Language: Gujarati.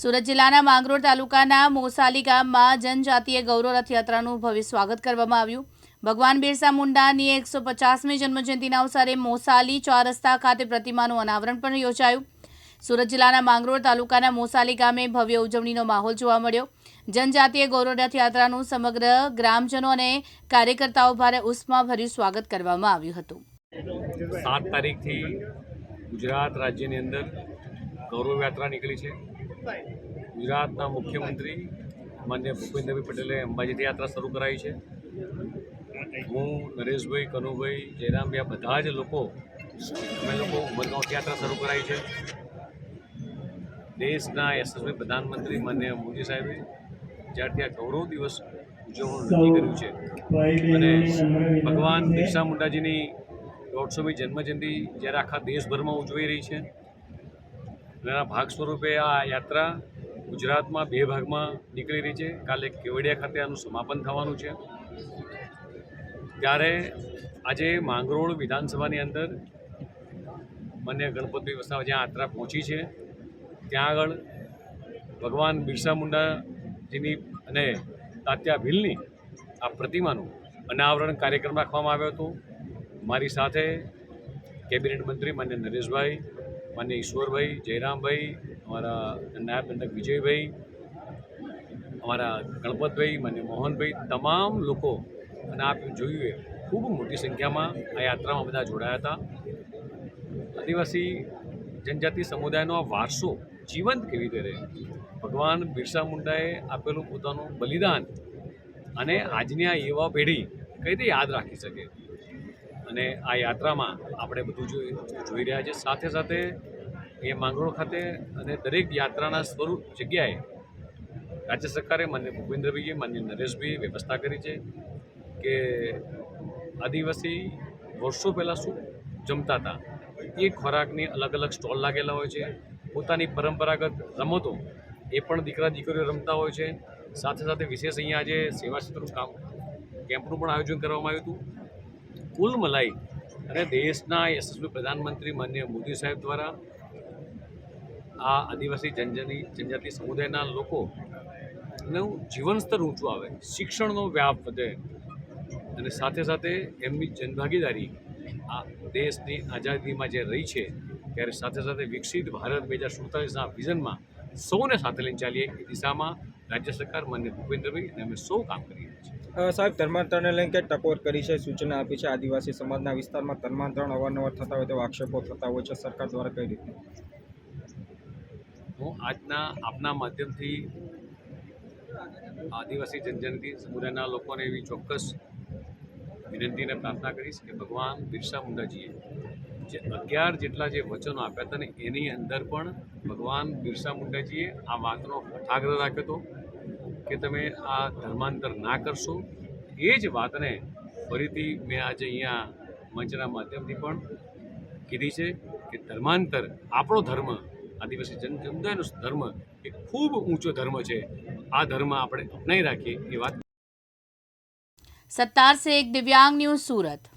સુરત જિલ્લાના માંગરોળ તાલુકાના મોસાલી ગામમાં જનજાતીય ગૌરવ રથયાત્રાનું ભવ્ય સ્વાગત કરવામાં આવ્યું. ભગવાન બિરસા મુંડાની એકસો પચાસમી જન્મજયંતિના અવસરે મોસાલી ચાર રસ્તા ખાતે પ્રતિમાનું અનાવરણ પણ યોજાયું. સુરત જિલ્લાના માંગરોળ તાલુકાના મોસાલી ગામે ભવ્ય ઉજવણીનો માહોલ જોવા મળ્યો. જનજાતીય ગૌરવ રથયાત્રાનું સમગ્ર ગ્રામજનો અને કાર્યકર્તાઓ ભારે ઉષ્માભર્યું સ્વાગત કરવામાં આવ્યું હતું. સાત તારીખથી ગુજરાત રાજ્યની અંદર ગૌરવ યાત્રા નીકળી છે. ગુજરાતના મુખ્યમંત્રી માન્ય ભૂપેન્દ્રભાઈ પટેલે અંબાજીથી યાત્રા શરૂ કરાવી છે. હું નરેશભાઈ કનુભાઈ જયરામભાઈ, આ બધા જ લોકો, અમે લોકો ઉમરગાંવથી યાત્રા શરૂ કરાવી છે. દેશના યશસ્વી પ્રધાનમંત્રી માન્ય મોદી સાહેબે જ્યારથી આ ગૌરવ દિવસ ઉજવવાનું નક્કી કર્યું છે. અને ભગવાન બિરસા મુંડાજીની દોઢસોમી જન્મજયંતિ જ્યારે આખા દેશભરમાં ઉજવાઈ રહી છે એના ભાગ સ્વરૂપે આ યાત્રા ગુજરાતમાં બે ભાગમાં નીકળી રહી છે. કાલે કેવડિયા ખાતે આનું સમાપન થવાનું છે. ત્યારે આજે માંગરોળ વિધાનસભાની અંદર માન્ય ગણપતિ વસાવા જ્યાં યાત્રા પહોંચી છે, ત્યાં આગળ ભગવાન બિરસા મુંડાજીની અને તાત્યા ભીલની આ પ્રતિમાનું અનાવરણ કાર્યક્રમ રાખવામાં આવ્યો હતો. મારી સાથે કેબિનેટ મંત્રી માન્ય નરેશભાઈ માન્ય ઈશ્વરભાઈ, જયરામભાઈ, અમારા નાયબ દંડક વિજયભાઈ, અમારા ગણપતભાઈ, માન્ય મોહનભાઈ, તમામ લોકો અને આપ જોયું એ, ખૂબ મોટી સંખ્યામાં આ યાત્રામાં બધા જોડાયા હતા. આદિવાસી જનજાતિ સમુદાયનો આ વારસો જીવંત કેવી રીતે રહે? ભગવાન બિરસા મુંડાએ આપેલું પોતાનું બલિદાન અને આજની આ યુવા પેઢી કઈ રીતે યાદ રાખી શકે? અને આ યાત્રામાં આપણે બધું જોઈ રહ્યા છીએ સાથે સાથે એ માંગરોળ ખાતે અને દરેક યાત્રાના સ્વરૂપ જગ્યાએ રાજ્ય સરકારે માન્ય ભૂપેન્દ્રભાઈએ માન્ય નરેશભાઈએ વ્યવસ્થા કરી છે કે આદિવાસી વર્ષો પહેલાં શું જમતા હતા, એ ખોરાકની અલગ અલગ સ્ટોલ લાગેલા હોય છે. પોતાની પરંપરાગત રમતો એ પણ દીકરા દીકરીઓ રમતા હોય છે. સાથે સાથે વિશેષ અહીંયા આજે સેવા ક્ષેત્રનું કામ કેમ્પનું પણ આયોજન કરવામાં આવ્યું હતું. કુલ મલાઈ અને દેશના યશસ્વી પ્રધાનમંત્રી માન્ય મોદી સાહેબ દ્વારા આ આદિવાસી જનજની જનજાતિ સમુદાયના લોકોનું જીવન સ્તર ઊંચું આવે શિક્ષણનો વ્યાપ વધે અને સાથે સાથે એમની જનભાગીદારી આ દેશની આઝાદીમાં જે રહી છે ત્યારે સાથે સાથે વિકસિત ભારત બે હજાર સુડતાલીસના વિઝનમાં સૌને સાથે લઈને ચાલીએ એ દિશામાં રાજ્ય સરકાર માન્ય ભૂપેન્દ્રભાઈ અને અમે સૌ કામ કરી રહ્યા છીએ અ, સાહેબ ધર્માંતરણને લઈને કે ટકોર કરી છે, સૂચના આપી છે. આદિવાસી સમાજના વિસ્તારમાં ધર્માંતરણ અવારનવાર થતા હોય તેવા આક્ષેપો થતા હોય છે. સરકાર દ્વારા કઈ રીતે? હું આજના આપના માધ્યમથી આદિવાસી જનજનતી સમુદાયના લોકોને એવી ચોક્કસ વિનંતીને પ્રાર્થના કરીશ કે ભગવાન બિરસા મુંડાજીએ જે અગિયાર જેટલા જે વચનો આપ્યા હતા ને, એની અંદર પણ ભગવાન બિરસા મુંડાજીએ આ વાતનો હઠાગ્રહ રાખ્યો હતો. કે તમે આ ધર્માંતર ના કરશો, એ જ વાતને ફરીથી મેં આજે અહીંયા મંચના માધ્યમથી પણ કીધી છે કે ધર્માંતર આપણો ધર્મ, આદિવાસી જન સમુદાયનો ધર્મ એ ખૂબ ઊંચો ધર્મ છે. આ ધર્મ આપણે અપનાવી રાખીએ એ વાત સત્તાર સે એક દિવ્યાંગ ન્યૂઝ સુરત.